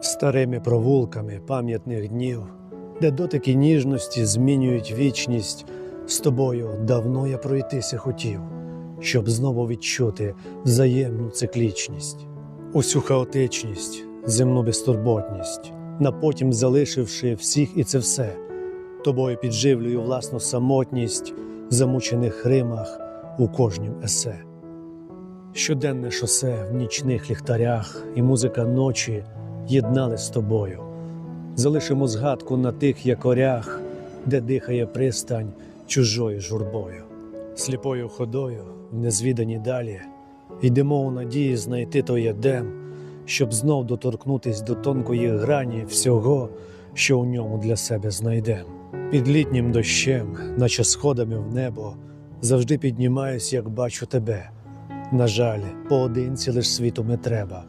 старими провулками пам'ятних днів, де дотики ніжності змінюють вічність. З тобою давно я пройтися хотів, щоб знову відчути взаємну циклічність, усю хаотичність, земну безтурботність, на потім залишивши всіх і це все. Тобою підживлюю власну самотність в замучених римах у кожнім есе. Щоденне шосе в нічних ліхтарях і музика ночі єднали з тобою. Залишимо згадку на тих якорях, де дихає пристань чужою журбою. Сліпою ходою незвідані далі йдемо у надії знайти той едем, щоб знов доторкнутись до тонкої грані всього, що у ньому для себе знайдем. Під літнім дощем, наче сходами в небо, завжди піднімаюсь, як бачу тебе. На жаль, поодинці лиш світу не треба.